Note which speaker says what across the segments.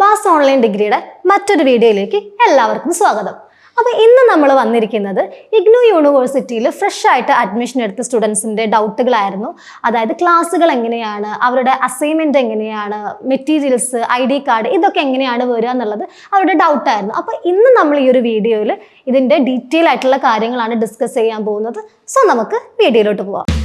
Speaker 1: bass online ഡിഗ്രിയുടെ മറ്റൊരു വീഡിയോയിലേക്ക് എല്ലാവർക്കും സ്വാഗതം. അപ്പോൾ ഇന്ന് നമ്മൾ വന്നിരിക്കുന്നത് ഇഗ്നോ യൂണിവേഴ്സിറ്റിയിൽ ഫ്രഷ് ആയിട്ട് അഡ്മിഷൻ എടുത്ത സ്റ്റുഡൻസിന്റെ ഡൗട്ടുകളായിരുന്നു അതായത് ക്ലാസ്സുകൾ എങ്ങനെയാണ് അവരുടെ അസൈൻമെന്റ് എങ്ങനെയാണ് മെറ്റീരിയൽസ് ഐ ഡി കാർഡ് ഇതൊക്കെ എങ്ങനെയാണ് വരിക എന്നുള്ളത് അവരുടെ ഡൗട്ടായിരുന്നു അപ്പോൾ ഇന്ന് നമ്മൾ ഈ ഒരു വീഡിയോയിൽ ഇതിന്റെ ഡീറ്റെയിൽ ആയിട്ടുള്ള കാര്യങ്ങളാണ് ഡിസ്കസ് ചെയ്യാൻ പോകുന്നത്. സോ നമുക്ക് വീഡിയോയിലോട്ട് പോവാം.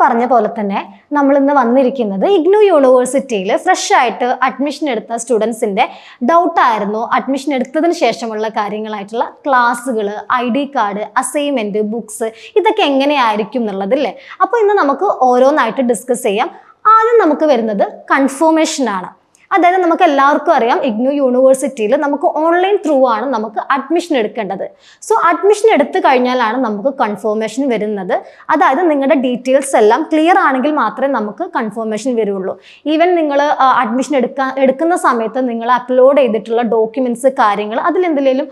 Speaker 1: പറഞ്ഞ പോലെ തന്നെ നമ്മൾ ഇന്ന് വന്നിരിക്കുന്നത് ഇഗ്നു യൂണിവേഴ്സിറ്റിയിൽ ഫ്രഷ് ആയിട്ട് അഡ്മിഷൻ എടുത്ത സ്റ്റുഡൻസിന്റെ ഡൗട്ടായിരുന്നു അഡ്മിഷൻ എടുത്തതിന് ശേഷമുള്ള കാര്യങ്ങളായിട്ടുള്ള ക്ലാസ്സുകൾ I D card assignment books ഇതൊക്കെ എങ്ങനെയായിരിക്കും എന്നുള്ളത് അല്ലേ അപ്പോൾ ഇന്ന് നമുക്ക് ഓരോന്നായിട്ട് ഡിസ്കസ് ചെയ്യാം. ആദ്യം നമുക്ക് വരുന്നത് കൺഫോമേഷൻ ആണ്. അതായത് നമുക്ക് എല്ലാവർക്കും അറിയാം ഇഗ്നു യൂണിവേഴ്സിറ്റിയിൽ നമുക്ക് ഓൺലൈൻ ത്രൂ ആണ് നമുക്ക് അഡ്മിഷൻ എടുക്കേണ്ടത്. സോ അഡ്മിഷൻ എടുത്തു കഴിഞ്ഞാലാണ് നമുക്ക് കൺഫർമേഷൻ വരുന്നത്. അതായത് നിങ്ങളുടെ ഡീറ്റെയിൽസ് എല്ലാം ക്ലിയർ ആണെങ്കിൽ മാത്രമേ നമുക്ക് കൺഫർമേഷൻ വരുള്ളൂ. ഈവൻ നിങ്ങൾ അഡ്മിഷൻ എടുക്കാൻ എടുക്കുന്ന സമയത്ത് നിങ്ങൾ അപ്ലോഡ് ചെയ്തിട്ടുള്ള ഡോക്യുമെന്റ്സ് കാര്യങ്ങൾ അതിലെന്തെങ്കിലും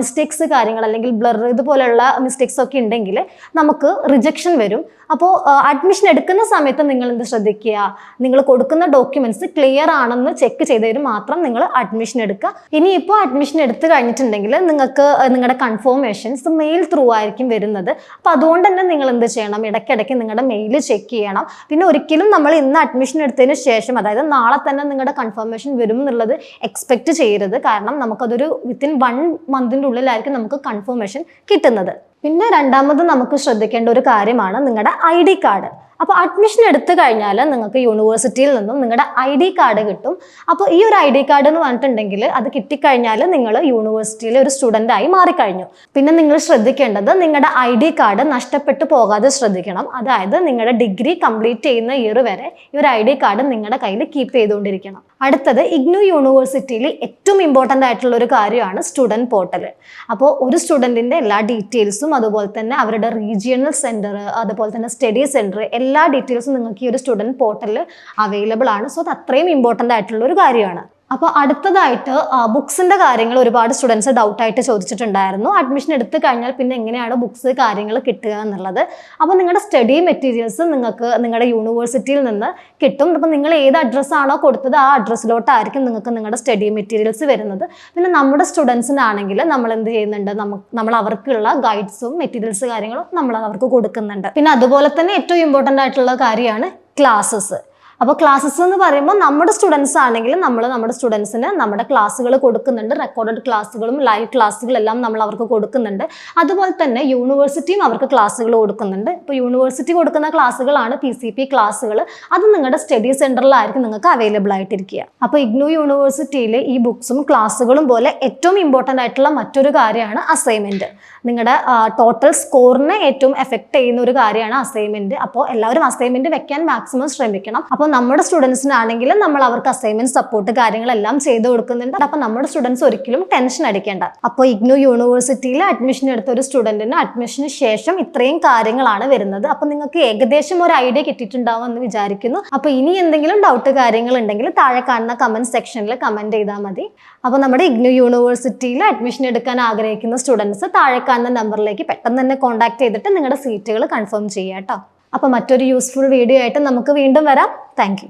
Speaker 1: മിസ്റ്റേക്സ് കാര്യങ്ങൾ അല്ലെങ്കിൽ ബ്ലർ ഇതുപോലെയുള്ള മിസ്റ്റേക്സ് ഒക്കെ ഉണ്ടെങ്കിൽ നമുക്ക് റിജക്ഷൻ വരും. അപ്പോൾ അഡ്മിഷൻ എടുക്കുന്ന സമയത്ത് നിങ്ങൾ എന്ത് ശ്രദ്ധിക്കുക? നിങ്ങൾ കൊടുക്കുന്ന ഡോക്യുമെന്റ്സ് ക്ലിയർ ആണെന്ന് ചെക്ക് ചെയ്തതിന് മാത്രം നിങ്ങൾ അഡ്മിഷൻ എടുക്കുക. ഇനിയിപ്പോൾ അഡ്മിഷൻ എടുത്തു കഴിഞ്ഞിട്ടുണ്ടെങ്കിൽ നിങ്ങൾക്ക് നിങ്ങളുടെ കൺഫോമേഷൻസ് മെയിൽ ത്രൂ ആയിരിക്കും വരുന്നത്. അപ്പോൾ അതുകൊണ്ട് തന്നെ നിങ്ങൾ എന്ത് ചെയ്യണം? ഇടയ്ക്കിടയ്ക്ക് നിങ്ങളുടെ മെയിൽ ചെക്ക് ചെയ്യണം. പിന്നെ ഒരിക്കലും നമ്മൾ ഇന്ന് അഡ്മിഷൻ എടുത്തതിന് ശേഷം അതായത് നാളെ തന്നെ നിങ്ങളുടെ കൺഫർമേഷൻ വരും എന്നുള്ളത് എക്സ്പെക്ട് ചെയ്യരുത്. കാരണം നമുക്കതൊരു വിത്തിൻ വൺ മന്തിന്റെ ഉള്ളിലായിരിക്കും നമുക്ക് കൺഫർമേഷൻ കിട്ടുന്നത്. പിന്നെ രണ്ടാമത് നമുക്ക് ശ്രദ്ധിക്കേണ്ട ഒരു കാര്യമാണ് നിങ്ങളുടെ ഐ ഡി കാർഡ് അപ്പോൾ അഡ്മിഷൻ എടുത്തു കഴിഞ്ഞാൽ നിങ്ങൾക്ക് യൂണിവേഴ്സിറ്റിയിൽ നിന്നും നിങ്ങളുടെ ഐ ഡി കാർഡ് കിട്ടും. അപ്പോൾ ഈ ഒരു ഐ ഡി കാർഡ് എന്ന് പറഞ്ഞിട്ടുണ്ടെങ്കിൽ അത് കിട്ടിക്കഴിഞ്ഞാൽ നിങ്ങൾ യൂണിവേഴ്സിറ്റിയിലെ ഒരു സ്റ്റുഡന്റ് ആയി മാറിക്കഴിഞ്ഞു. പിന്നെ നിങ്ങൾ ശ്രദ്ധിക്കേണ്ടത് നിങ്ങളുടെ ഐ ഡി കാർഡ് നഷ്ടപ്പെട്ടു പോകാതെ ശ്രദ്ധിക്കണം. അതായത് നിങ്ങളുടെ ഡിഗ്രി കംപ്ലീറ്റ് ചെയ്യുന്ന ഇയർ വരെ ഈ ഒരു ഐ ഡി കാർഡ് നിങ്ങളുടെ കയ്യിൽ കീപ്പ് ചെയ്തുകൊണ്ടിരിക്കണം. അടുത്തത് ഇഗ്നു യൂണിവേഴ്സിറ്റിയിൽ ഏറ്റവും ഇമ്പോർട്ടന്റ് ആയിട്ടുള്ള ഒരു കാര്യമാണ് സ്റ്റുഡന്റ് പോർട്ടൽ അപ്പോൾ ഒരു സ്റ്റുഡന്റിന്റെ എല്ലാ ഡീറ്റെയിൽസും അതുപോലെ തന്നെ അവരുടെ റീജിയണൽ സെന്റർ അതുപോലെ തന്നെ സ്റ്റഡി സെന്റർ എല്ലാ ഡീറ്റെയിൽസും നിങ്ങൾക്ക് ഈ ഒരു സ്റ്റുഡന്റ് പോർട്ടലിൽ അവൈലബിൾ ആണ്. സോ അത് അത്രയും ഇമ്പോർട്ടന്റ് ആയിട്ടുള്ള ഒരു കാര്യമാണ്. അപ്പോൾ അടുത്തതായിട്ട് ബുക്സിന്റെ കാര്യങ്ങൾ ഒരുപാട് സ്റ്റുഡൻസ് ഡൗട്ടായിട്ട് ചോദിച്ചിട്ടുണ്ടായിരുന്നു. അഡ്മിഷൻ എടുത്തു കഴിഞ്ഞാൽ പിന്നെ എങ്ങനെയാണ് ബുക്സ് കാര്യങ്ങൾ കിട്ടുക എന്നുള്ളത്. അപ്പോൾ നിങ്ങളുടെ സ്റ്റഡി മെറ്റീരിയൽസ് നിങ്ങൾക്ക് നിങ്ങളുടെ യൂണിവേഴ്സിറ്റിയിൽ നിന്ന് കിട്ടും. അപ്പോൾ നിങ്ങൾ ഏത് അഡ്രസ്സാണോ കൊടുത്തത് ആ അഡ്രസ്സിലോട്ടായിരിക്കും നിങ്ങൾക്ക് നിങ്ങളുടെ സ്റ്റഡി മെറ്റീരിയൽസ് വരുന്നത്. പിന്നെ നമ്മുടെ സ്റ്റുഡൻസിനാണെങ്കിൽ നമ്മൾ എന്ത് ചെയ്യുന്നുണ്ട്? നമ്മൾ അവർക്കുള്ള ഗൈഡ്സും മെറ്റീരിയൽസ് കാര്യങ്ങളും നമ്മൾ അവർക്ക് കൊടുക്കുന്നുണ്ട്. പിന്നെ അതുപോലെ തന്നെ ഏറ്റവും ഇമ്പോർട്ടന്റ് ആയിട്ടുള്ള കാര്യമാണ് ക്ലാസ്സസ്. അപ്പോൾ ക്ലാസ്സസ് എന്ന് പറയുമ്പോൾ നമ്മുടെ സ്റ്റുഡൻസ് ആണെങ്കിലും നമ്മൾ നമ്മുടെ സ്റ്റുഡൻസിന് നമ്മുടെ ക്ലാസ്സുകൾ കൊടുക്കുന്നുണ്ട്. റെക്കോർഡഡ് ക്ലാസ്സുകളും ലൈവ് ക്ലാസ്സുകളെല്ലാം നമ്മൾ അവർക്ക് കൊടുക്കുന്നുണ്ട്. അതുപോലെ തന്നെ യൂണിവേഴ്സിറ്റിയും അവർക്ക് ക്ലാസ്സുകൾ കൊടുക്കുന്നുണ്ട്. ഇപ്പോൾ യൂണിവേഴ്സിറ്റി കൊടുക്കുന്ന ക്ലാസ്സുകളാണ് പി സി പി ക്ലാസ്സുകൾ അത് നിങ്ങളുടെ സ്റ്റഡി സെന്ററിലായിരിക്കും നിങ്ങൾക്ക് അവൈലബിൾ ആയിട്ടിരിക്കുക. അപ്പോൾ ഇഗ്നു യൂണിവേഴ്സിറ്റിയിൽ ഈ ബുക്സും ക്ലാസ്സുകളും പോലെ ഏറ്റവും ഇമ്പോർട്ടന്റ് ആയിട്ടുള്ള മറ്റൊരു കാര്യമാണ് അസൈൻമെന്റ് നിങ്ങളുടെ ടോട്ടൽ സ്കോറിനെ ഏറ്റവും എഫക്റ്റ് ചെയ്യുന്ന ഒരു കാര്യമാണ് അസൈൻമെന്റ് അപ്പോൾ എല്ലാവരും അസൈൻമെന്റ് വെക്കാൻ മാക്സിമം ശ്രമിക്കണം. അപ്പോൾ നമ്മുടെ സ്റ്റുഡൻസിനാണെങ്കിലും നമ്മൾ അവർക്ക് അസൈൻമെന്റ് സപ്പോർട്ട് കാര്യങ്ങളെല്ലാം ചെയ്ത് കൊടുക്കുന്നുണ്ട്. അപ്പോൾ നമ്മുടെ സ്റ്റുഡൻസ് ഒരിക്കലും ടെൻഷൻ അടിക്കേണ്ട. അപ്പോൾ ഇഗ്നോ യൂണിവേഴ്സിറ്റിയിൽ അഡ്മിഷൻ എടുത്ത ഒരു സ്റ്റുഡന്റിന് അഡ്മിഷന് ശേഷം ഇത്രയും കാര്യങ്ങളാണ് വരുന്നത്. അപ്പോൾ നിങ്ങൾക്ക് ഏകദേശം ഒരു ഐഡിയ കിട്ടിയിട്ടുണ്ടാവും എന്ന് വിചാരിക്കുന്നു. അപ്പോൾ ഇനി എന്തെങ്കിലും ഡൗട്ട് കാര്യങ്ങൾ ഉണ്ടെങ്കിൽ താഴെ കാണുന്ന കമന്റ് സെക്ഷനിൽ കമന്റ് ചെയ്താൽ മതി. അപ്പോൾ നമ്മുടെ ഇഗ്നു യൂണിവേഴ്സിറ്റിയിൽ അഡ്മിഷൻ എടുക്കാൻ ആഗ്രഹിക്കുന്ന സ്റ്റുഡൻസ് താഴെ കാണുന്ന നമ്പറിലേക്ക് പെട്ടെന്ന് തന്നെ കോൺടാക്ട് ചെയ്തിട്ട് നിങ്ങളുടെ സീറ്റുകൾ കൺഫേം ചെയ്യാം കേട്ടോ അപ്പോൾ മറ്റൊരു യൂസ്ഫുൾ വീഡിയോ ആയിട്ട് നമുക്ക് വീണ്ടും വരാം. താങ്ക്